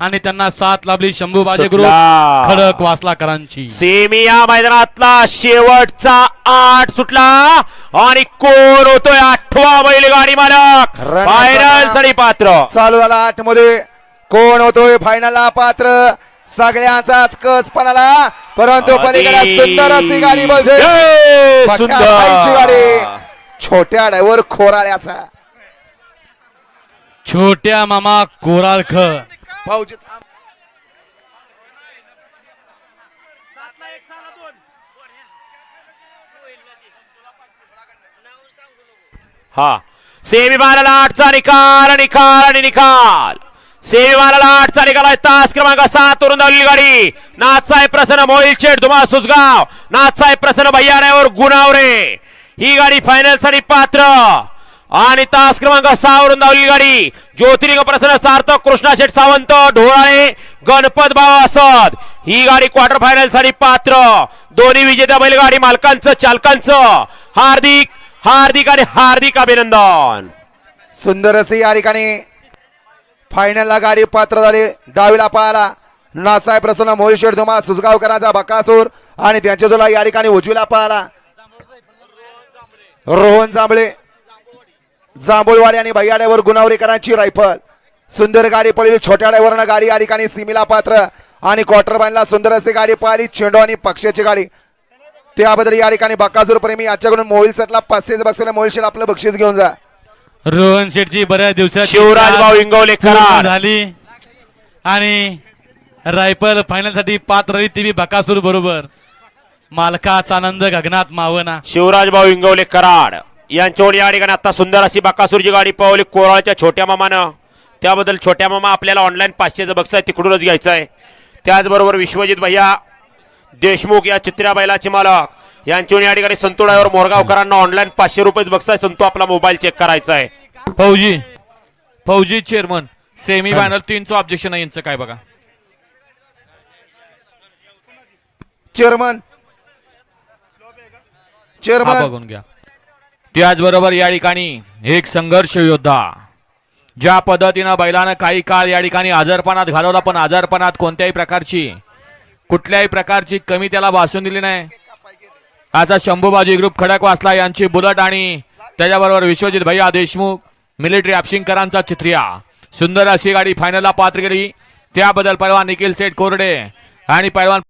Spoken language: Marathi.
आणि त्यांना साथ लाभली शंभू बाजे ग्रुप सुटला. खडक वासलाकरांची. सेमी या मैदानातला शेवटचा आठ सुटला आणि कोण होतोय आठवा बैलगाडी मालक. फायनलसाठी पात्र. चालू झाला आठमध्ये कोण होतोय फायनलला पात्र? सगळ्यांचाच कस पणाला परंतु पलीकडे. सुंदर अशी गाडी बाईची गाडी सुंदर. छोट्या ड्रायव्हर खोराळ्याचा छोट्या मामा कोराळख थांब. हा. सेमी मारायला आठचा निकाल निकाल आणि निकाल. सेमी मारायला आठचा निकाल आहे. तास क्रमांक सात वरून धावलेली गाडी. नाथसाहेब प्रसन्न मोहिल शेठ धुमा सुसगाव नाथसाहेब प्रसन्न भैयाड्यावर गुणावरे. ही गाडी फायनलसाठी पात्र. आणि तास क्रमांक सहा वरून धावलेली गाडी. ज्योतिरिंग प्रसन्न सार्थक कृष्णा शेठ सावंत ढोराळे गणपत बाबा असद. ही गाडी क्वार्टर फायनलसाठी पात्र. दोन्ही विजेत्या बैलगाडी मालकांचं चालकांचं. हार्दिक हार्दिक आणि हार्दिक अभिनंदन. सुंदर असे या ठिकाणी फायनलला गाडी पात्र झाली. डावीला पाहायला नाचाय प्रसन्न मोहेश्वर शेठ धुमा सुजगावकरांचा बकासूर आणि त्यांच्या जोला या ठिकाणी उजवीला पाहायला रोहन जांभळे. जांभूळवाडी आणि भैयाड्यावर गुणावरीकरांची रायफल. सुंदर गाडी पडली छोट्या गाडी या ठिकाणी सिमीला पात्र आणि क्वार्टर बांधला सुंदर अशी गाडी पाहिली चेंडू आणि पक्षाची गाडी. त्याबद्दल या ठिकाणी बकासूर प्रेमी याच्याकडून मोहिल सेटला पाचशे बक्षीस मोहिल शेठ आपलं बक्षीस घेऊन जा. रोहन शेठची बऱ्याच दिवसाची शिवराज भाऊ इंगवले झाली. आणि रायफल फायनलसाठी पात्र ती बी बकासूर बरोबर. मालकाचा आनंद गगनात मावना. शिवराज भाऊ इंगवले कराड. यांच्यावर या ठिकाणी आता सुंदर अशी बाकासूरची गाडी पळवली कोराळच्या छोट्या मामानं. त्याबद्दल छोट्या मामा आपल्याला ऑनलाईन पाचशेचं बक्षीस आहे तिकडूनच घ्यायचं आहे त्याचबरोबर विश्वजित भैया देशमुख या चित्र्या बैलाचे मालक. यांच्यावर या ठिकाणी संतू ड्रायव्हर मोरगावकरांना ऑनलाईन पाचशे रुपये बक्षीस आहे संतू आपला मोबाईल चेक करायचा आहे फौजी फौजी चेअरमन सेमी फायनल तीनचं ऑब्जेक्शन आहे यांचं काय बघा. चेअरमन चेअरमन बघून घ्या. त्याचबरोबर या ठिकाणी एक संघर्ष योद्धा. ज्या पद्धतीनं बैलानं काही काळ या ठिकाणी आजारपणात घालवला पण आजारपणात कोणत्याही प्रकारची कुठल्याही प्रकारची कमी त्याला भासून दिली नाही. आता शंभूबाजी ग्रुप खडक वासला यांची बुलट आणि त्याच्याबरोबर विश्वजित भैया देशमुख मिलिटरी आपशिंगकरांचा चित्रिया. सुंदर अशी गाडी फायनलला पात्र केली. त्याबद्दल पैलवान निखिल सेठ कोरडे आणि पैलवान